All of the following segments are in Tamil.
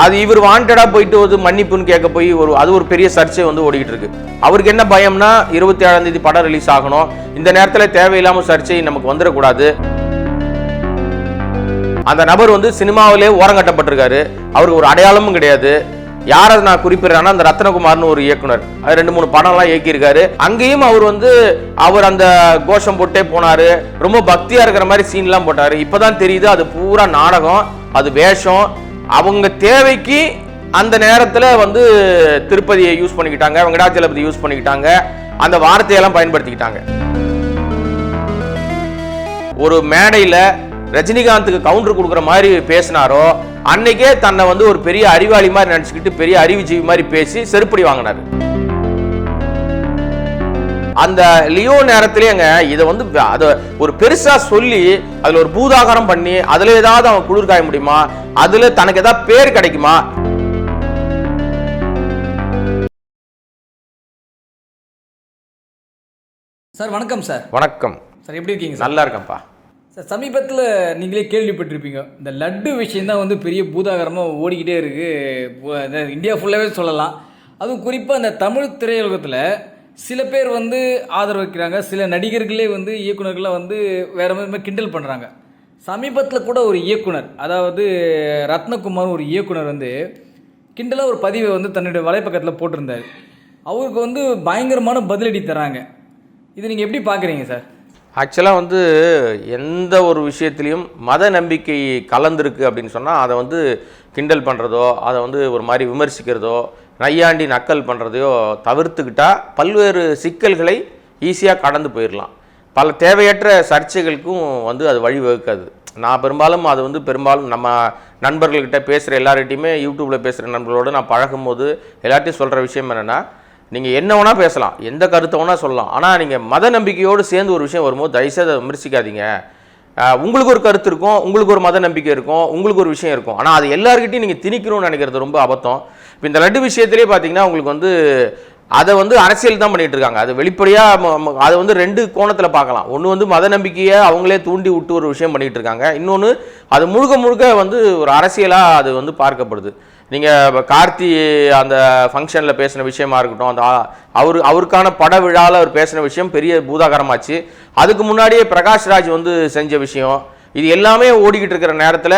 அது இவர் வாண்டடா போயிட்டு வந்து மன்னிப்புன்னு கேட்க போய் ஒரு அது ஒரு பெரிய சர்ச்சை வந்து ஓடிக்கிட்டு இருக்கு. அவருக்கு என்ன பயம்னா இருபத்தி ஏழாம் தேதி படம் ரிலீஸ் ஆகணும். இந்த நேரத்தில் தேவையில்லாம சர்ச்சை நமக்கு வந்துடக்கூடாது. அந்த நபர் வந்து சினிமாவிலே ஓரங்கட்டப்பட்டிருக்காரு அவருக்கு ஒரு அடையாளமும் கிடையாது. யாரை நான் குறிப்பிடுறேன்னா அந்த ரத்னகுமார்னு ஒரு இயக்குனர். அது ரெண்டு மூணு படம்லாம் இயக்கியிருக்காரு. அங்கேயும் அவர் வந்து அவர் அந்த கோஷம் போட்டே போனாரு. ரொம்ப பக்தியாக இருக்கிற மாதிரி சீன்லாம் போட்டார். இப்போ தான் தெரியுது அது பூரா நாடகம் அது வேஷம். அவங்க தேவைக்கு அந்த நேரத்தில் வந்து திருப்பதியை யூஸ் பண்ணிக்கிட்டாங்க வெங்கடாச்சலபதி யூஸ் பண்ணிக்கிட்டாங்க அந்த வார்த்தையெல்லாம் பயன்படுத்திக்கிட்டாங்க. ஒரு மேடையில் ரஜினிகாந்துக்கு கவுண்டர் கொடுக்குற மாதிரி பேசினாரோ அன்னைக்கே தன்னை வந்து ஒரு பெரிய அறிவாளி மாதிரி நினச்சிக்கிட்டு பெரிய அறிவுஜீவி மாதிரி பேசி செருப்படி வாங்கினாரு. அந்த லியோ நேரத்திலேங்க இதை வந்து அதை ஒரு பெருசா சொல்லி அதுல ஒரு பூதாகரம் பண்ணி அதுல ஏதாவது அவன் குளிர் காய முடியுமா? அதுல தனக்கு ஏதாவது பேர் கிடைக்குமா? சார் வணக்கம் சார். வணக்கம். சார் எப்படி இருக்கீங்க சார்? நல்லா இருக்கேன்ப்பா. சார் சமீபத்தில் நீங்களே கேள்விப்பட்டிருப்பீங்க. இந்த லட்டு விஷயம் தான் வந்து பெரிய பூதாகரமாக ஓடிக்கிட்டே இருக்குது இந்தியா ஃபுல்லாகவே சொல்லலாம். அதுவும் குறிப்பாக இந்த தமிழ் திரையுலகத்தில் சில பேர் வந்து ஆதரவு வைக்கிறாங்க. சில நடிகர்களே வந்து இயக்குனர்கள்லாம் வந்து வேறு மாதிரி கிண்டல் பண்ணுறாங்க சமீபத்தில் கூட ஒரு இயக்குனர் அதாவது ரத்னகுமார் ஒரு இயக்குனர் வந்து கிண்டலாக ஒரு பதிவை வந்து தன்னுடைய வலைப்பக்கத்தில் போட்டிருந்தார். அவருக்கு வந்து பயங்கரமான பதிலடி தராங்க. இது நீங்கள் எப்படி பார்க்குறீங்க சார்? ஆக்சுவலாக வந்து எந்த ஒரு விஷயத்துலையும் மத நம்பிக்கை கலந்துருக்கு அப்படின்னு சொன்னால் அதை வந்து கிண்டல் பண்ணுறதோ அதை வந்து ஒரு மாதிரி விமர்சிக்கிறதோ நையாண்டி நக்கல் பண்ணுறதையோ தவிர்த்துக்கிட்டால் பல்வேறு சிக்கல்களை ஈஸியாக கடந்து போயிடலாம் பல தேவையற்ற சர்ச்சைகளுக்கும் வந்து அது வழிவகுக்காது நான் பெரும்பாலும் அது வந்து பெரும்பாலும் நம்ம நண்பர்கள்கிட்ட பேசுகிற எல்லார்கிட்டையுமே யூடியூப்பில் பேசுகிற நண்பர்களோடு நான் பழகும்போது எல்லார்ட்டையும் சொல்கிற விஷயம் என்னென்னா நீங்கள் என்ன வேணால் பேசலாம் எந்த கருத்தை வேணால் சொல்லலாம். ஆனால் நீங்கள் மத நம்பிக்கையோடு சேர்ந்து ஒரு விஷயம் வரும்போது தயவுசெய்து அதை விமர்சிக்காதீங்க. உங்களுக்கு ஒரு கருத்து இருக்கும் உங்களுக்கு ஒரு மத நம்பிக்கை இருக்கும் உங்களுக்கு ஒரு விஷயம் இருக்கும். ஆனால் அது எல்லார்கிட்டையும் நீங்கள் திணிக்கணும்னு நினைக்கிறது ரொம்ப அபத்தம். இப்போ இந்த லட்டு விஷயத்திலே பார்த்தீங்கன்னா உங்களுக்கு வந்து அதை வந்து அரசியல் தான் பண்ணிட்டு இருக்காங்க. அது வெளிப்படையாக அதை வந்து ரெண்டு கோணத்தில் பார்க்கலாம். ஒன்று வந்து மத நம்பிக்கையை அவங்களே தூண்டி விட்டு ஒரு விஷயம் பண்ணிகிட்டு இருக்காங்க. இன்னொன்று அது முழுக்க முழுக்க வந்து ஒரு அரசியலாக அது வந்து பார்க்கப்படுது. நீங்கள் கார்த்தி அந்த ஃபங்க்ஷனில் பேசின விஷயமா இருக்கட்டும் அந்த அவர் அவரு அவருக்கான பட விழாவில் அவர் பேசின விஷயம் பெரிய பூதாகரமாச்சு. அதுக்கு முன்னாடியே பிரகாஷ் ராஜ் வந்து செஞ்ச விஷயம். இது எல்லாமே ஓடிக்கிட்டு இருக்கிற நேரத்தில்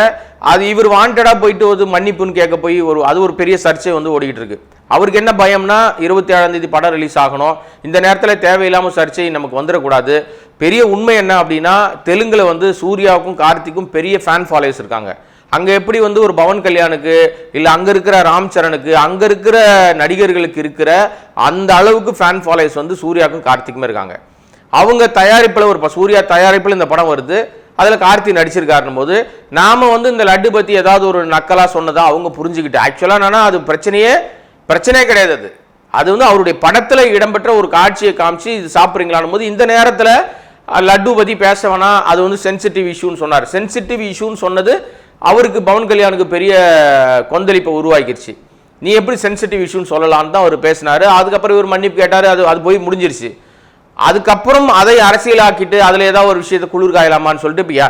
அது இவர் வாண்டடாக போயிட்டு வந்து மன்னிப்புன்னு கேட்க போய் ஒரு அது ஒரு பெரிய சர்ச்சை வந்து ஓடிக்கிட்டு இருக்கு. அவருக்கு என்ன பயம்னா இருபத்தி ஏழாம் தேதி படம் ரிலீஸ் ஆகணும். இந்த நேரத்தில் தேவையில்லாமல் சர்ச்சை நமக்கு வந்துடக்கூடாது. பெரிய உண்மை என்ன அப்படின்னா தெலுங்கில் வந்து சூர்யாவுக்கும் கார்த்திக்கும் பெரிய ஃபேன் ஃபாலோவர்ஸ் இருக்காங்க. அங்கே எப்படி வந்து ஒரு பவன் கல்யாணுக்கு இல்லை அங்கே இருக்கிற ராம் சரணுக்கு அங்கே இருக்கிற நடிகர்களுக்கு இருக்கிற அந்த அளவுக்கு ஃபேன் ஃபாலோவர்ஸ் வந்து சூர்யாவுக்கும் கார்த்திக்குமே இருக்காங்க. அவங்க தயாரிப்பில் ஒரு சூர்யா தயாரிப்பில் இந்த படம் வருது. அதில் கார்த்தி நடிச்சிருக்காருன்னும் போது நாம் வந்து இந்த லட்டு பற்றி ஏதாவது ஒரு நக்கலாக சொன்னதா அவங்க புரிஞ்சுக்கிட்டு ஆக்சுவலாக என்னன்னா அது பிரச்சனையே பிரச்சனையே கிடையாது அது. அது வந்து அவருடைய படத்தில் இடம்பெற்ற ஒரு காட்சியை காமிச்சு இது சாப்பிட்றீங்களான்னும் போது இந்த நேரத்தில் லட்டு பற்றி பேச வேணாம் அது வந்து சென்சிட்டிவ் இஷ்யூன்னு சொன்னார். சென்சிட்டிவ் இஷ்யூன்னு சொன்னது அவருக்கு பவன் கல்யாணுக்கு பெரிய கொந்தளிப்பை உருவாக்கிடுச்சு நீ எப்படி சென்சிட்டிவ் இஷ்யூன்னு சொல்லலான்னு தான் அவர் பேசினார். அதுக்கப்புறம் இவர் மன்னிப்பு கேட்டார் அது அது போய் முடிஞ்சிருச்சு. அதுக்கப்புறம் அதை அரசியலாக்கிட்டு அதில் ஏதாவது ஒரு விஷயத்தை குளிர் காயலாமான்னு சொல்லிட்டு இப்போ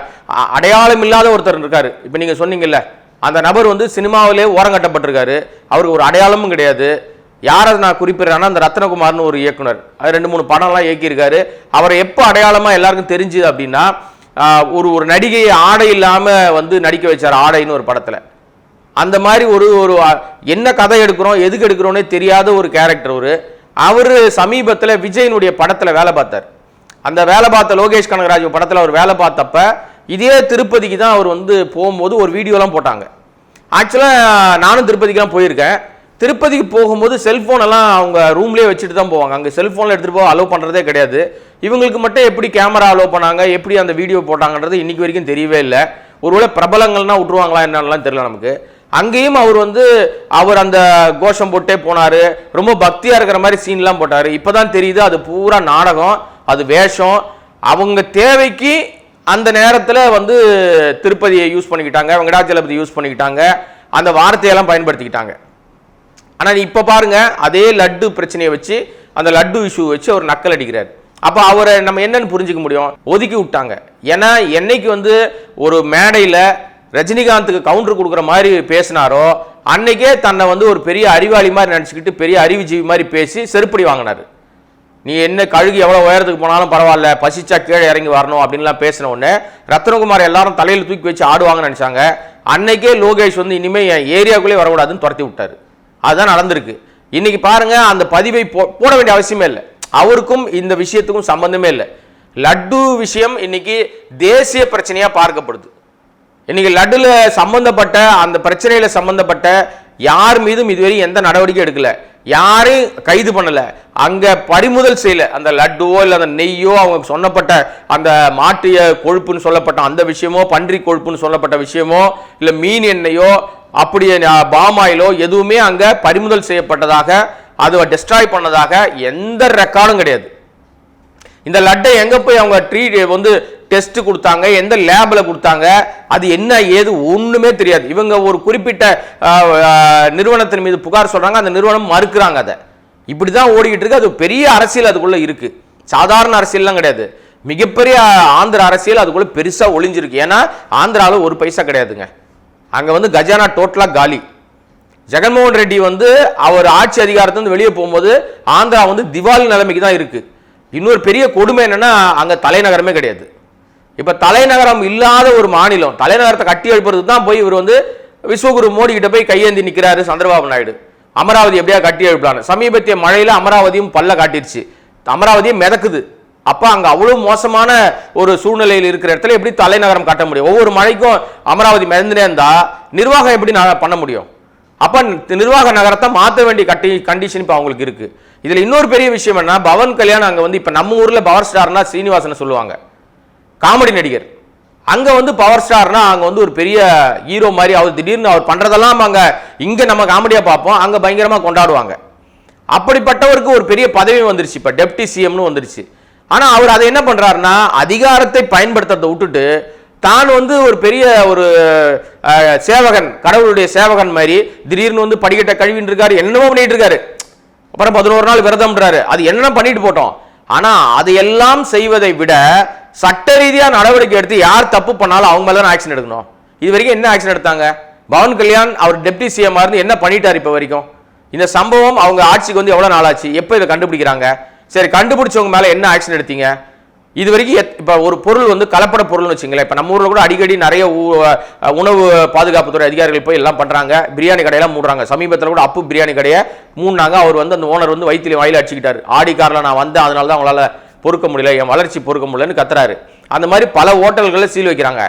அடையாளம் இல்லாத ஒருத்தர் இருக்காரு. இப்போ நீங்கள் சொன்னீங்கல்ல அந்த நபர் வந்து சினிமாவிலே ஓரங்கட்டப்பட்டிருக்காரு அவருக்கு ஒரு அடையாளமும் கிடையாது. யாரை நான் குறிப்பிடுறேன்னா அந்த ரத்னகுமார்னு ஒரு இயக்குனர். அது ரெண்டு மூணு படம்லாம் இயக்கியிருக்காரு. அவரை எப்போ அடையாளமாக எல்லாருக்கும் தெரிஞ்சுது அப்படின்னா ஒரு ஒரு நடிகையை ஆடை இல்லாமல் வந்து நடிக்க வச்சார் ஆடைன்னு ஒரு படத்தில். அந்த மாதிரி ஒரு ஒரு என்ன கதை எடுக்கிறோம் எதுக்கு எடுக்கிறோன்னே தெரியாத ஒரு கேரக்டர் ஒரு அவர் சமீபத்தில் விஜயனுடைய படத்தில் வேலை பார்த்தார். அந்த வேலை பார்த்த லோகேஷ் கனகராஜ் படத்தில் அவர் வேலை பார்த்தப்ப இதே திருப்பதிக்கு தான் அவர் வந்து போகும்போது ஒரு வீடியோலாம் போட்டாங்க. ஆக்சுவலாக நானும் திருப்பதிக்கெலாம் போயிருக்கேன். திருப்பதிக்கு போகும்போது செல்ஃபோனெல்லாம் அவங்க ரூம்லேயே வச்சுட்டு தான் போவாங்க. அங்கே செல்ஃபோனில் எடுத்துகிட்டு போக அலோவ் பண்ணுறதே கிடையாது. இவங்களுக்கு மட்டும் எப்படி கேமரா அலோவ் பண்ணாங்க எப்படி அந்த வீடியோ போட்டாங்கன்றது இன்றைக்கி வரைக்கும் தெரியவே இல்லை. ஒருவேளை பிரபலங்கள்னா விட்ருவாங்களா என்னன்னுலாம் தெரியல நமக்கு. அங்கேயும் அவர் வந்து அவர் அந்த கோஷம் போட்டே போனார். ரொம்ப பக்தியாக இருக்கிற மாதிரி சீன்லாம் போட்டார். இப்போ தான் தெரியுது அது பூரா நாடகம் அது வேஷம். அவங்க தேவைக்கு அந்த நேரத்தில் வந்து திருப்பதியை யூஸ் பண்ணிக்கிட்டாங்க வெங்கடாச்சலபதி யூஸ் பண்ணிக்கிட்டாங்க அந்த வார்த்தையெல்லாம் பயன்படுத்திக்கிட்டாங்க. ஆனால் இப்போ பாருங்கள் அதே லட்டு பிரச்சனையை வச்சு அந்த லட்டு இஷ்யூ வச்சு அவர் நக்கல் அடிக்கிறார். அப்போ அவரை நம்ம என்னன்னு புரிஞ்சுக்க முடியும்? ஒதுக்கி விட்டாங்க. ஏன்னா என்னைக்கு வந்து ஒரு மேடையில் ரஜினிகாந்துக்கு கவுண்டர் கொடுக்குற மாதிரி பேசினாரோ அன்னைக்கே தன்னை வந்து ஒரு பெரிய அறிவாளி மாதிரி நினச்சிக்கிட்டு பெரிய அறிவுஜீவி மாதிரி பேசி செருப்படி வாங்கினார். நீ என்ன கழுகு எவ்வளோ உயரத்துக்கு போனாலும் பரவாயில்ல பசிச்சா கீழே இறங்கி வரணும் அப்படின்லாம் பேசின உடனே ரத்னகுமார் எல்லாரும் தலையில் தூக்கி வச்சு ஆடுவாங்கன்னு நினச்சாங்க. அன்னைக்கே லோகேஷ் வந்து இனிமேல் என் ஏரியாவுக்குள்ளே வரக்கூடாதுன்னு துரத்தி விட்டாரு. அதுதான் நடந்திருக்கு. இன்றைக்கி பாருங்கள் அந்த பதிவை போ போட வேண்டிய அவசியமே இல்லை. அவருக்கும் இந்த விஷயத்துக்கும் சம்பந்தமே இல்லை. லட்டு விஷயம் இன்னைக்கு தேசிய பிரச்சனையாக பார்க்கப்படுது. இன்னைக்கு லட்டுல சம்பந்தப்பட்ட அந்த பிரச்சனையில சம்பந்தப்பட்ட யார் மீதும் இதுவரை எந்த நடவடிக்கை எடுக்கல. யாரையும் கைது பண்ணல. அங்க பறிமுதல் செய்யல. அந்த லட்டுவோ இல்லை அந்த நெய்யோ அவங்க சொன்னப்பட்ட அந்த மாட்டிய கொழுப்புன்னு சொல்லப்பட்ட அந்த விஷயமோ பன்றி கொழுப்புன்னு சொல்லப்பட்ட விஷயமோ இல்ல மீன் எண்ணெயோ அப்படியே பாமாயிலோ எதுவுமே அங்க பறிமுதல் செய்யப்பட்டதாக அதை டெஸ்ட்ராய் பண்ணதாக எந்த ரெக்கார்டும் கிடையாது. இந்த லட்டை எங்க போய் அவங்க ட்ரீட் வந்து டெஸ்ட் கொடுத்தாங்க எந்த லேபில் கொடுத்தாங்க அது என்ன ஏது ஒன்றுமே தெரியாது. இவங்க ஒரு குறிப்பிட்ட நிறுவனத்தின் மீது புகார் சொல்கிறாங்க அந்த நிறுவனம் மறுக்கிறாங்க அதை. இப்படி தான் ஓடிக்கிட்டு இருக்கு. அது பெரிய அரசியல் அதுக்குள்ளே இருக்குது சாதாரண அரசியல்லாம் கிடையாது. மிகப்பெரிய ஆந்திர அரசியல் அதுக்குள்ளே பெருசாக ஒளிஞ்சிருக்கு. ஏன்னா ஆந்திராவில் ஒரு பைசா கிடையாதுங்க. அங்கே வந்து கஜானா டோட்டலாக காலி. ஜெகன்மோகன் ரெட்டி வந்து அவர் ஆட்சி அதிகாரத்திலிருந்து வெளியே போகும்போது ஆந்திரா வந்து திவால் நிலைமைக்கு தான் இருக்குது இன்னொரு பெரிய கொடுமை என்னென்னா அங்கே தலைநகரமே கிடையாது. இப்போ தலைநகரம் இல்லாத ஒரு மாநிலம் தலைநகரத்தை கட்டி எழுப்புறது தான் போய் இவர் வந்து விஸ்வகுரு மோடி கிட்ட போய் கையேந்தி நிற்கிறாரு சந்திரபாபு நாயுடு. அமராவதி எப்படியா கட்டி எழுப்பலான்னு. சமீபத்திய மழையில் அமராவதியும் பல்ல காட்டிருச்சு. அமராவதியும் மிதக்குது. அப்போ அங்கே அவ்வளோ மோசமான ஒரு சூழ்நிலையில் இருக்கிற இடத்துல எப்படி தலைநகரம் கட்ட முடியும்? ஒவ்வொரு மழைக்கும் அமராவதி மிதந்துனே இருந்தால் நிர்வாகம் எப்படி நான் பண்ண முடியும்? அப்போ நிர்வாக நகரத்தை மாற்ற வேண்டிய கட்டி கண்டிஷன் இப்போ அவங்களுக்கு இருக்குது இதில் இன்னொரு பெரிய விஷயம் என்ன? பவன் கல்யாணம் அங்கே வந்து இப்போ நம்ம ஊரில் பவர் ஸ்டார்னா சீனிவாசனை சொல்லுவாங்க. காமெடி நடிகர். அங்கே வந்து பவர் ஸ்டார்னா அங்கே வந்து ஒரு பெரிய ஹீரோ மாதிரி அவர் திடீர்னு அவர் பண்ணுறதெல்லாம் அங்கே இங்கே நம்ம காமெடியாக பார்ப்போம். அங்கே பயங்கரமாக கொண்டாடுவாங்க. அப்படிப்பட்டவருக்கு ஒரு பெரிய பதவி வந்துருச்சு. இப்போ டெப்டி சிஎம்னு வந்துருச்சு. ஆனால் அவர் அதை என்ன பண்ணுறாருன்னா அதிகாரத்தை பயன்படுத்துறதை விட்டுட்டு தான் வந்து ஒரு பெரிய ஒரு சேவகன் கடவுளுடைய சேவகன் மாதிரி திடீர்னு வந்து படிக்கட்ட கழுவின்னு இருக்காரு என்னமோ பண்ணிட்டு இருக்காரு. அப்புறம் பதினோரு நாள் விரதம்ன்றாரு. அது என்ன பண்ணிட்டு போட்டோம். ஆனால் அதையெல்லாம் செய்வதை விட சட்ட ரீதியாக நடவடிக்கை எடுத்து யார் தப்பு பண்ணாலும் அவங்க மேலே தான் ஆக்ஷன் எடுக்கணும். இது வரைக்கும் என்ன ஆக்ஷன் எடுத்தாங்க? பவன் கல்யாண் அவர் டெப்டி சிஎம் இருந்து என்ன பண்ணிட்டார் இப்போ வரைக்கும்? இந்த சம்பவம் அவங்க ஆட்சிக்கு வந்து எவ்வளோ நாள் ஆச்சு எப்போ இதை கண்டுபிடிக்கிறாங்க? சரி கண்டுபிடிச்சவங்க மேலே என்ன ஆக்ஷன் எடுத்தீங்க? இது வரைக்கும் எத்- ஒரு பொருள் வந்து கலப்பட பொருள்னு வச்சுங்களேன். இப்போ நம்ம ஊரில் கூட அடிக்கடி நிறைய உணவு பாதுகாப்புத்துறை அதிகாரிகள் போய் எல்லாம் பண்ணுறாங்க பிரியாணி கடையெல்லாம் மூடுறாங்க. சமீபத்தில் கூட அப்பு பிரியாணி கடையை மூடினாங்க. அவர் வந்து அந்த ஓனர் வந்து வயிற்றுல வாயில் அடிச்சுக்கிட்டார். ஆடி காரில் நான் வந்தேன். அதனால தான் அவங்களால பொறுக்க முடியல என் வளர்ச்சி பொறுக்க முடியலன்னு கத்துறாரு. அந்த மாதிரி பல ஹோட்டல்களில் சீல் வைக்கிறாங்க.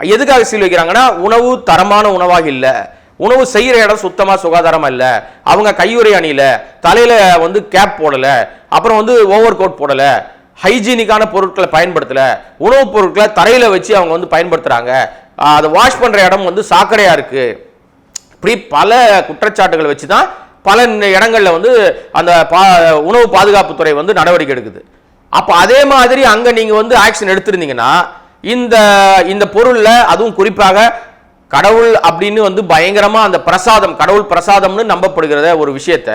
எதுக்காக சீல் வைக்கிறாங்கன்னா உணவு தரமான உணவாக இல்லை. உணவு செய்கிற இடம் சுத்தமாக சுகாதாரமாக இல்லை. அவங்க கையுறை அணியில. தலையில் வந்து கேப் போடலை. அப்புறம் வந்து ஓவர் கோட் போடலை. ஹைஜீனிக்கான பொருட்களை பயன்படுத்தலை. உணவுப் பொருட்களை தரையில் வச்சு அவங்க வந்து பயன்படுத்துகிறாங்க அதை வாஷ் பண்ணுற இடம் வந்து சாக்கடையாக இருக்குது இப்படி பல குற்றச்சாட்டுகளை வச்சு தான் பல இடங்களில் வந்து அந்த பா உணவு பாதுகாப்புத்துறை வந்து நடவடிக்கை எடுக்குது. அப்போ அதே மாதிரி அங்கே நீங்கள் வந்து ஆக்ஷன் எடுத்திருந்தீங்கன்னா இந்த இந்த பொருளில் அதுவும் குறிப்பாக கடவுள் அப்படின்னு வந்து பயங்கரமாக அந்த பிரசாதம் கடவுள் பிரசாதம்னு நம்பப்படுகிறத ஒரு விஷயத்த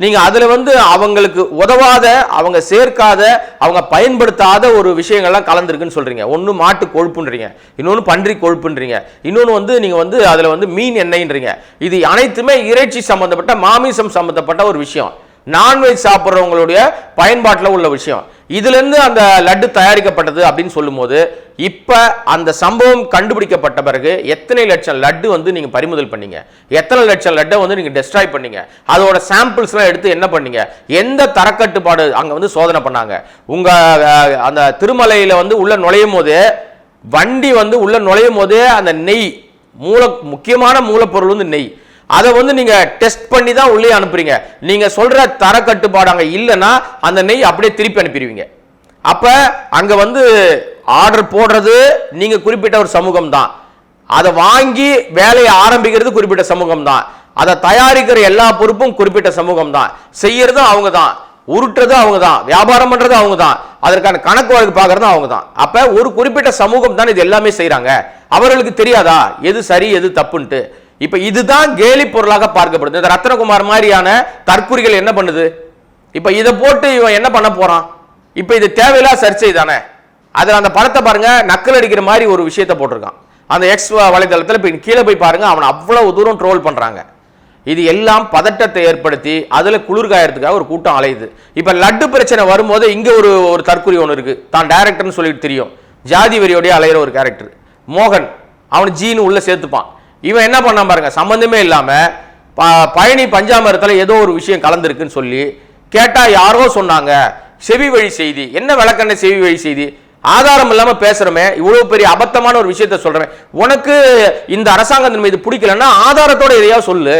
நீங்கள் அதில் வந்து அவங்களுக்கு உதவாத அவங்க சேர்க்காத அவங்க பயன்படுத்தாத ஒரு விஷயங்கள்லாம் கலந்துருக்குன்னு சொல்கிறீங்க ஒன்று மாட்டு கொழுப்புன்றீங்க இன்னொன்று பன்றி கொழுப்புன்றீங்க இன்னொன்று வந்து நீங்கள் வந்து அதில் வந்து மீன் எண்ணெய்ன்றீங்க. இது அனைத்துமே இறைச்சி சம்மந்தப்பட்ட மாமிசம் சம்மந்தப்பட்ட ஒரு விஷயம். நான்வெஜ் சாப்பிட்றவங்களுடைய பயன்பாட்டில் உள்ள விஷயம். இதுலேருந்து அந்த லட்டு தயாரிக்கப்பட்டது அப்படின்னு சொல்லும்போது இப்போ அந்த சம்பவம் கண்டுபிடிக்கப்பட்ட பிறகு எத்தனை லட்சம் லட்டு வந்து நீங்கள் பறிமுதல் பண்ணீங்க? எத்தனை லட்சம் லட்டை வந்து நீங்கள் டெஸ்ட்ராய் பண்ணீங்க? அதோட சாம்பிள்ஸ்லாம் எடுத்து என்ன பண்ணீங்க? எந்த தரக்கட்டுப்பாடு அங்கே வந்து சோதனை பண்ணாங்க? உங்கள் அந்த திருமலையில் வந்து உள்ள நுழையும் போது வண்டி வந்து உள்ள நுழையும் போதே அந்த நெய் மூல முக்கியமான மூலப்பொருள் வந்து நெய். அதை வந்து நீங்க டெஸ்ட் பண்ணி தான் உள்ளே அனுப்புறீங்க. நீங்க சொல்ற தர கட்டுப்பாடு அங்க இல்லைன்னா அந்த நெய் அப்படியே திருப்பி அனுப்பிடுவீங்க. அப்ப அங்க வந்து ஆர்டர் போடுறது நீங்க குறிப்பிட்ட ஒரு சமூகம் தான். அதை வாங்கி வேலையை ஆரம்பிக்கிறது குறிப்பிட்ட சமூகம் தான். அதை தயாரிக்கிற எல்லா பொறுப்பும் குறிப்பிட்ட சமூகம் தான். செய்யறதும் அவங்க தான். உருட்டுறதும் அவங்க தான். வியாபாரம் பண்றதும் அவங்க தான். அதற்கான கணக்கு வழக்கு பார்க்கறதும் அவங்க தான். அப்ப ஒரு குறிப்பிட்ட சமூகம் தான் இது எல்லாமே செய்யறாங்க அவர்களுக்கு தெரியாதா? எது சரி எது தப்புன்ட்டு. இப்ப இதுதான் கேலி பொருளாக பார்க்கப்படுது. இந்த ரத்னகுமார் மாதிரியான தற்குறிகள் என்ன பண்ணுது? இப்ப இதை போட்டு இவன் என்ன பண்ண போறான்? இப்ப இது தேவையில்லா சர்ச்சை தானே அதுல அந்த படத்தை பாருங்க நக்கல் அடிக்கிற மாதிரி ஒரு விஷயத்தை போட்டிருக்கான். அந்த எக்ஸ் வலைதளத்தில் இப்ப கீழே போய் பாருங்க அவன் அவ்வளவு தூரம் ட்ரோல் பண்றாங்க. இது எல்லாம் பதட்டத்தை ஏற்படுத்தி அதுல குளிர்காயறதுக்காக ஒரு கூட்டம் அலையுது. இப்ப லட்டு பிரச்சனை வரும்போது இங்க ஒரு ஒரு தற்குறி ஒன்று இருக்கு. தான் டைரக்டர்னு சொல்லிட்டு தெரியும். ஜாதி வெறியோடய அலையிற ஒரு கேரக்டர் மோகன் அவன் ஜீனு உள்ள சேர்த்துப்பான். இவன் என்ன பண்ணான் பாருங்க சம்மந்தமே இல்லாமல் ப- பழனி பஞ்சாமரத்தில் ஏதோ ஒரு விஷயம் கலந்துருக்குன்னு சொல்லி கேட்டால் யாரோ சொன்னாங்க செவி வழி செய்தி. என்ன விளக்கண்ண செவி வழி செய்தி? ஆதாரம் இல்லாமல் பேசுகிறோமே இவ்வளோ பெரிய அபத்தமான ஒரு விஷயத்த சொல்கிறேன் உனக்கு இந்த அரசாங்கத்தின் மீது பிடிக்கலன்னா ஆதாரத்தோட எதையா சொல்லு.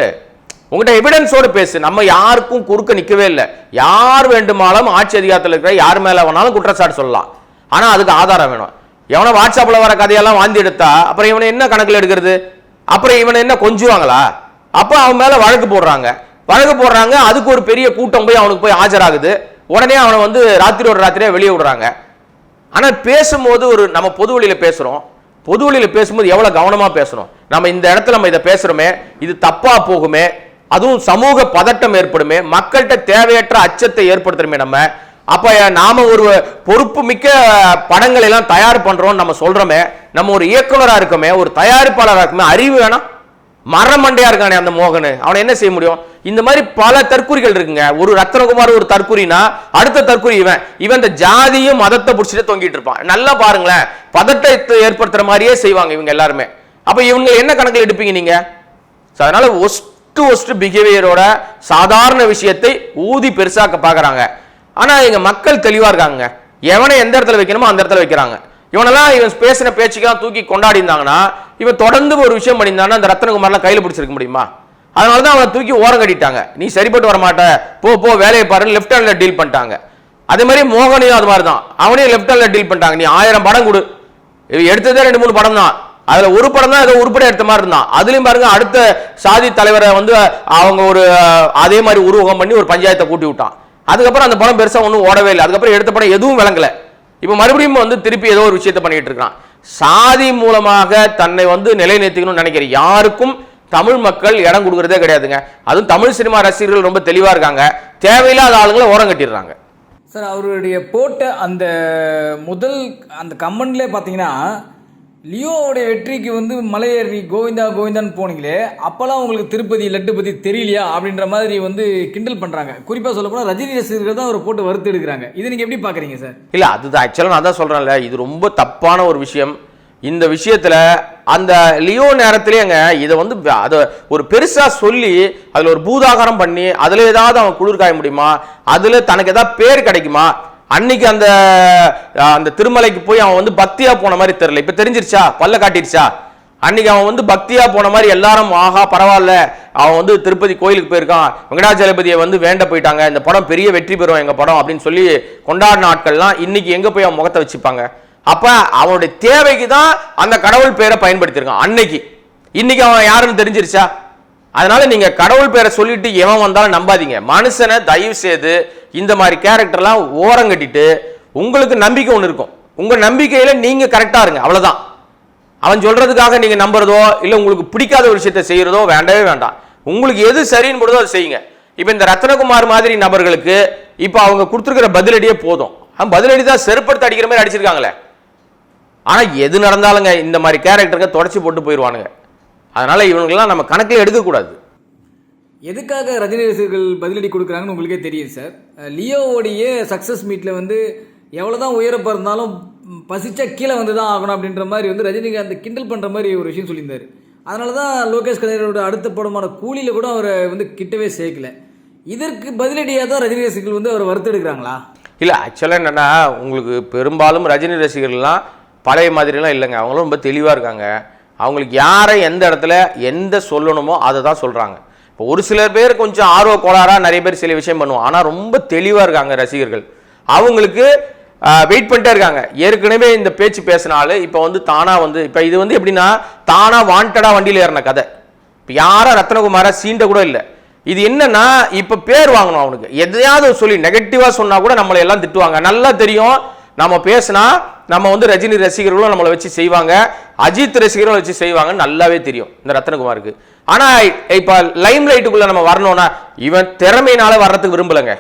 உங்கள்கிட்ட எவிடன்ஸோடு பேசு. நம்ம யாருக்கும் குறுக்க நிற்கவே இல்லை. யார் வேண்டுமானாலும் ஆட்சி அதிகாரத்தில் இருக்கிற யார் மேலே வேணாலும் குற்றச்சாட்டு சொல்லலாம். ஆனால் அதுக்கு ஆதாரம் வேணும். எவனோ வாட்ஸ்அப்பில் வர கதையெல்லாம் வாந்தி எடுத்தா அப்புறம் இவனை என்ன கணக்கில் எடுக்கிறது? அப்புறம் இவனை என்ன கொஞ்சுவாங்களா? அப்போ அவன் மேலே வழக்கு போடுறாங்க. வழக்கு போடுறாங்க அதுக்கு ஒரு பெரிய கூட்டம் போய் அவனுக்கு போய் ஆஜராகுது. உடனே அவனை வந்து ராத்திரி ஒரு ராத்திரியாக வெளியே விடுறாங்க. ஆனால் பேசும்போது ஒரு நம்ம பொது வழியில் பேசுகிறோம் பொது வழியில் பேசும்போது எவ்வளோ கவனமாக பேசணும் நம்ம இந்த இடத்துல நம்ம இதை பேசுகிறோமே இது தப்பாக போகுமே அதுவும் சமூக பதட்டம் ஏற்படுமே மக்கள்கிட்ட தேவையற்ற அச்சத்தை ஏற்படுத்துறமே நம்ம அப்போ நாம் ஒரு பொறுப்பு மிக்க படங்கள் எல்லாம் தயார் பண்ணுறோம்னு நம்ம சொல்கிறோமே நம்ம ஒரு இயக்குனராக இருக்கோமே ஒரு தயாரிப்பாளராக இருக்கோமே அறிவு வேணாம் மரமண்டையாக இருக்கானே அந்த மோகன். அவனை என்ன செய்ய முடியும்? இந்த மாதிரி பல தற்கூறிகள் இருக்குங்க. ஒரு ரத்னகுமார் ஒரு தற்கூறினா அடுத்த தற்கூறி இவன். இவன் இந்த ஜாதியும் மதத்தை பிடிச்சிட்டு தொங்கிட்டு இருப்பான். நல்லா பாருங்களேன். பதட்டத்தை ஏற்படுத்துகிற மாதிரியே செய்வாங்க இவங்க எல்லாருமே. அப்போ இவங்க என்ன கணக்கில் எடுப்பீங்க நீங்கள் ஸோ அதனால் ஒஸ்ட் ஒஸ்ட் பிஹேவியரோட சாதாரண விஷயத்தை ஊதி பெருசாக்க பார்க்குறாங்க ஆனால் எங்கள் மக்கள் தெளிவாக இருக்காங்க. எவனை எந்த இடத்துல வைக்கணுமோ அந்த இடத்துல வைக்கிறாங்க. இவனெல்லாம் இவன் பேசின பேச்சுக்கெல்லாம் தூக்கி கொண்டாடி இருந்தாங்கன்னா இவன் தொடர்ந்து ஒரு விஷயம் பண்ணியிருந்தான்னா அந்த ரத்னகுமார்லாம் கையில் பிடிச்சிருக்க முடியுமா? அதனால தான் அவனை தூக்கி ஓரம் கட்டிட்டாங்க. நீ சரிப்பட்டு வர மாட்ட போ போ வேலையை பாருன்னு லெஃப்ட் ஹேண்டில் டீல் பண்ணிட்டாங்க. அதே மாதிரி மோகனையும் அது மாதிரி தான் அவனையும் லெஃப்ட் ஹேண்ட்ல டீல் பண்ணிட்டாங்க. நீ ஆயிரம் படம் கொடு. எடுத்ததே ரெண்டு மூணு படம் தான். அதில் ஒரு படம் தான் ஏதோ உருப்படி எடுத்த மாதிரி இருந்தான். அதுலேயும் பாருங்க அடுத்த சாதி தலைவரை வந்து அவங்க ஒரு அதே மாதிரி உருவகம் பண்ணி ஒரு பஞ்சாயத்தை கூட்டி விட்டான். அதுக்கப்புறம் அந்த படம் பெருசாக ஒன்றும் ஓடவே இல்லை. அதுக்கப்புறம் எடுத்த படம் எதுவும் விளங்கலை. இப்போ மறுபடியும் வந்து திருப்பி ஏதோ ஒரு விஷயத்தை பண்ணிட்டு இருக்கான் சாதி மூலமாக தன்னை வந்து நிலைநிறுத்திக்கணும்னு நினைக்கிற யாருக்கும் தமிழ் மக்கள் இடம் கொடுக்கறதே கிடையாதுங்க. அதுவும் தமிழ் சினிமா ரசிகர்கள் ரொம்ப தெளிவாக இருக்காங்க. தேவையில்லாத ஆளுங்களை ஓரம் கட்டிடுறாங்க. சார் அவருடைய போட்ட அந்த முதல் அந்த கமெண்ட்லேயே பார்த்தீங்கன்னா லியோவுடைய வெற்றிக்கு வந்து மலையேறி கோவிந்தா கோவிந்தான்னு போனீங்களே அப்போல்லாம் உங்களுக்கு திருப்பதி லட்டு பற்றி தெரியலையா அப்படின்ற மாதிரி வந்து கிண்டல் பண்ணுறாங்க குறிப்பாக சொல்ல போனால் ரஜினி ரசிகர்கள் தான் அவரை போட்டு வறுத்து எடுக்கிறாங்க. இது நீங்கள் எப்படி பார்க்குறீங்க சார்? இல்லை அதுதான் ஆக்சுவலாக நான் தான் சொல்கிறேன்ல இது ரொம்ப தப்பான ஒரு விஷயம். இந்த விஷயத்தில் அந்த லியோ நேரத்துலேயேங்க இதை வந்து அதை ஒரு பெருசாக சொல்லி அதில் ஒரு பூதாகாரம் பண்ணி அதில் ஏதாவது அவன் குளிர் காய முடியுமா? அதில் தனக்கு ஏதாவது பேர் கிடைக்குமா? அன்னைக்கு அந்த அந்த திருமலைக்கு போய் அவன் வந்து பக்தியா போன மாதிரி தெரியல. இப்ப தெரிஞ்சிருச்சா? பல்ல காட்டிடுச்சா? அன்னைக்கு அவன் வந்து பக்தியா போன மாதிரி எல்லாரும் ஆஹா பரவாயில்ல. அவன் வந்து திருப்பதி கோயிலுக்கு போயிருக்கான். வெங்கடாச்சலபதியை வந்து வேண்ட போயிட்டாங்க. இந்த படம் பெரிய வெற்றி பெறும் எங்க படம் அப்படின்னு சொல்லி கொண்டாடின ஆட்கள்லாம் இன்னைக்கு எங்க போய் அவன் முகத்தை வச்சுப்பாங்க? அப்ப அவனுடைய தேவைக்கு தான் அந்த கடவுள் பேரை பயன்படுத்தியிருக்கான் அன்னைக்கு. இன்னைக்கு அவன் யாருன்னு தெரிஞ்சிருச்சா? அதனால நீங்க கடவுள் பேரை சொல்லிட்டு எவன் வந்தாலும் நம்பாதீங்க. மனுஷனை தயவு செய்து இந்த மாதிரி கேரக்டர்லாம் ஓரம் கட்டிட்டு உங்களுக்கு நம்பிக்கை ஒன்று இருக்கும். உங்கள் நம்பிக்கையில் நீங்கள் கரெக்டாக இருங்க. அவ்வளோதான் அவன் சொல்கிறதுக்காக நீங்கள் நம்புறதோ இல்லை உங்களுக்கு பிடிக்காத ஒரு விஷயத்தை செய்கிறதோ வேண்டவே வேண்டாம். உங்களுக்கு எது சரின்னு போடுதோ அதை செய்யுங்க. இப்போ இந்த ரத்னகுமார் மாதிரி நபர்களுக்கு இப்போ அவங்க கொடுத்துருக்கிற பதிலடியே போதும். அவன் பதிலடி தான் செருப்படுத்து அடிக்கிற மாதிரி அடிச்சிருக்காங்களே. ஆனால் எது நடந்தாலுங்க இந்த மாதிரி கேரக்டருக்கு தொடச்சி போட்டு போயிடுவானுங்க அதனால் இவனுங்கெல்லாம் நம்ம கணக்கில் எடுக்கக்கூடாது. எதுக்காக ரஜினி ரசிகர்கள் பதிலடி கொடுக்குறாங்கன்னு உங்களுக்கே தெரியும் சார். லியோவோடைய சக்ஸஸ் மீட்டில் வந்து எவ்வளோதான் உயரப்ப இருந்தாலும் ம், பசிச்சா கீழே வந்து தான் ஆகணும் அப்படின்ற மாதிரி வந்து ரஜினிகாந்த் கிண்டல் பண்ணுற மாதிரி ஒரு விஷயம் சொல்லியிருந்தார். அதனால தான் லோகேஷ் கலைஞரோட அடுத்த படமான கூலியில் கூட அவரை வந்து கிட்டவே சேர்க்கல. இதற்கு பதிலடியாக தான் ரஜினி ரசிகர்கள் வந்து அவர் வறுத்தெடுக்கிறாங்களா? இல்லை ஆக்சுவலாக என்னென்னா உங்களுக்கு பெரும்பாலும் ரஜினி ரசிகர்கள்லாம் பழைய மாதிரிலாம் இல்லைங்க. அவங்களும் ரொம்ப தெளிவாக இருக்காங்க. அவங்களுக்கு யாரை எந்த இடத்துல எந்த சொல்லணுமோ அதை தான் சொல்கிறாங்க இப்போ ஒரு சிலர் பேர் கொஞ்சம் ஆர்வ கோளாறாக நிறைய பேர் சில விஷயம் பண்ணுவோம் ஆனால் ரொம்ப தெளிவாக இருக்காங்க ரசிகர்கள். அவங்களுக்கு வெயிட் பண்ணிட்டே இருக்காங்க. ஏற்கனவே இந்த பேச்சு பேசினாலும் இப்போ வந்து தானாக வந்து இப்போ இது வந்து எப்படின்னா தானாக வாண்டடாக வண்டியில் ஏறின கதை. இப்போ யாரும் ரத்னகுமாரா சீண்ட கூட இல்லை. இது என்னன்னா இப்போ பேர் வாங்கணும் அவனுக்கு. எதையாவது சொல்லி நெகட்டிவாக சொன்னால் கூட நம்மளை எல்லாம் திட்டுவாங்க. நல்லா தெரியும் நம்ம பேசினா நம்ம வந்து ரஜினி ரசிகர்களும் நம்மளை வச்சு செய்வாங்க. அஜித் ரசிகர்களும் வச்சு செய்வாங்கன்னு நல்லாவே தெரியும் இந்த ரத்னகுமாருக்கு. ஆனா இப்ப லைம் லைட்டுக்குள்ள நம்ம வரணும்னா இவன் திறமையினால வர்றதுக்கு விரும்பலைங்க.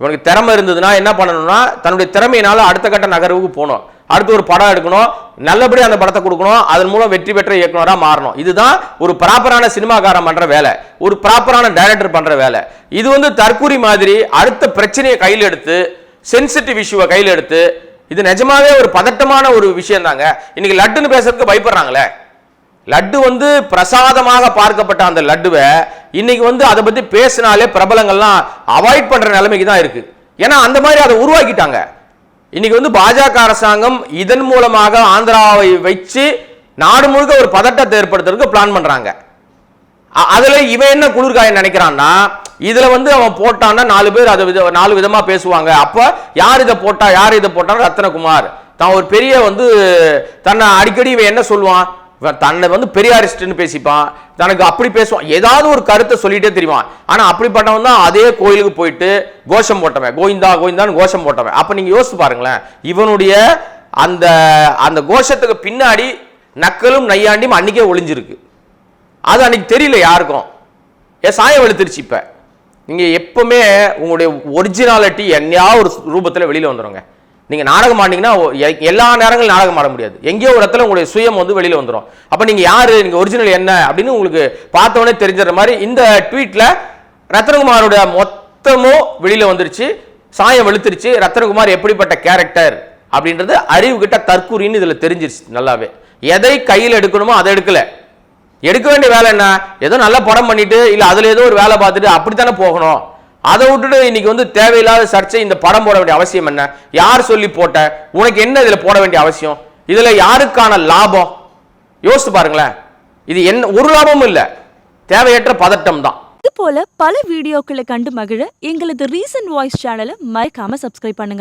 இவனுக்கு திறமை இருந்ததுன்னா என்ன பண்ணணும்னா தன்னுடைய திறமையினால அடுத்த கட்ட நகர்வுக்கு போகணும். அடுத்து ஒரு படம் எடுக்கணும். நல்லபடியா அந்த படத்தை கொடுக்கணும். அதன் மூலம் வெற்றி பெற்ற இயக்குனராக மாறணும். இதுதான் ஒரு ப்ராப்பரான சினிமாக்காரன் பண்ற வேலை. ஒரு ப்ராப்பரான டைரக்டர் பண்ற வேலை. இது வந்து தற்கூரி மாதிரி அடுத்த பிரச்சனையை கையில் எடுத்து சென்சிட்டிவ் இஷ்யூவை கையில் எடுத்து இது நிஜமாவே ஒரு பதட்டமான ஒரு விஷயம் தாங்க இன்னைக்கு லட்டுன்னு பேசுறதுக்கு பயப்படுறாங்களே. லட்டு வந்து பிரசாதமாக பார்க்கப்பட்ட அந்த லட்டுவை இன்னைக்கு வந்து அதை பத்தி பேசினாலே பிரபலங்கள்லாம் அவாய்ட் பண்ற நிலைமைக்கு தான் இருக்கு. ஏன்னா அந்த மாதிரி அதை உருவாக்கிட்டாங்க. இன்னைக்கு வந்து பாஜக அரசாங்கம் இதன் மூலமாக ஆந்திராவை வச்சு நாடு முழுக்க ஒரு பதட்டத்தை ஏற்படுத்துறதுக்கு பிளான் பண்றாங்க. அ- அதுல இவன் என்ன குளிர்காய நினைக்கிறான்னா இதுல வந்து அவன் போட்டான்னா நாலு பேர் அதை வித நாலு விதமா பேசுவாங்க. அப்ப யார் இதை போட்டா யார் இதை போட்டான்னு ரத்னகுமார். தான் ஒரு பெரிய வந்து தன்னை அடிக்கடி இவன் என்ன சொல்லுவான்? தன்னை வந்து பெரியாரிஸ்ட்னு பேசிப்பான். தனக்கு அப்படி பேசுவான். ஏதாவது ஒரு கருத்தை சொல்லிட்டே தெரியுவான் ஆனால் அப்படிப்பட்டவன் தான் அதே கோயிலுக்கு போயிட்டு கோஷம் போட்டவன். கோவிந்தா கோவிந்தான்னு கோஷம் போட்டவன். அப்போ நீங்கள் யோசிச்சு பாருங்களேன். இவனுடைய அந்த அந்த கோஷத்துக்கு பின்னாடி நக்கலும் நையாண்டியும் அன்னைக்கே ஒளிஞ்சிருக்கு. அது அன்னைக்கு தெரியல யாருக்கும். ஏ சாயம் வெளுத்துருச்சு இப்போ. நீங்கள் எப்பவுமே உங்களுடைய ஒரிஜினாலிட்டி என்னையா ஒரு ரூபத்தில் வெளியில் வந்துருங்க. நீங்கள் நாடகம் ஆடினீங்கன்னா எல்லா நேரங்களும் நாடகம் ஆட முடியாது. எங்கேயோ ஒரு இடத்துல உங்களுடைய சுயம் வந்து வெளியில் வந்துடும் அப்போ நீங்கள் யார் நீங்கள் ஒரிஜினல் என்ன அப்படின்னு உங்களுக்கு பார்த்தோன்னே தெரிஞ்சிடற மாதிரி இந்த ட்வீட்டில் ரத்னகுமாரோட மொத்தமும் வெளியில் வந்துருச்சு. சாயம் வெளுத்துருச்சு. ரத்னகுமார் எப்படிப்பட்ட கேரக்டர் அப்படின்றது அறிவு கிட்ட தற்கூரின்னு இதில் தெரிஞ்சிருச்சு நல்லாவே. எதை கையில் எடுக்கணுமோ அதை எடுக்கலை. எடுக்க வேண்டிய வேலை என்ன? ஏதோ நல்ல படம் பண்ணிட்டு இல்லை அதில் ஏதோ ஒரு வேலை பார்த்துட்டு அப்படித்தானே போகணும். அதை விட்டுட்டு இன்னைக்கு வந்து தேவையில்லாத சர்ச்சை இந்த படம் போட வேண்டிய அவசியம் என்ன? யார் சொல்லி போட்ட? உனக்கு என்ன இதில் போட வேண்டிய அவசியம்? இதில் யாருக்கான லாபம்? யோசிச்சு பாருங்களேன். இது என்ன ஒரு லாபமும் இல்லை. தேவையற்ற பதட்டம் தான். இது போல பல வீடியோக்களை கண்டு மகிழ எங்களது ரீசன் வாய்ஸ் சேனலை மறக்காம சப்ஸ்கிரைப் பண்ணுங்க.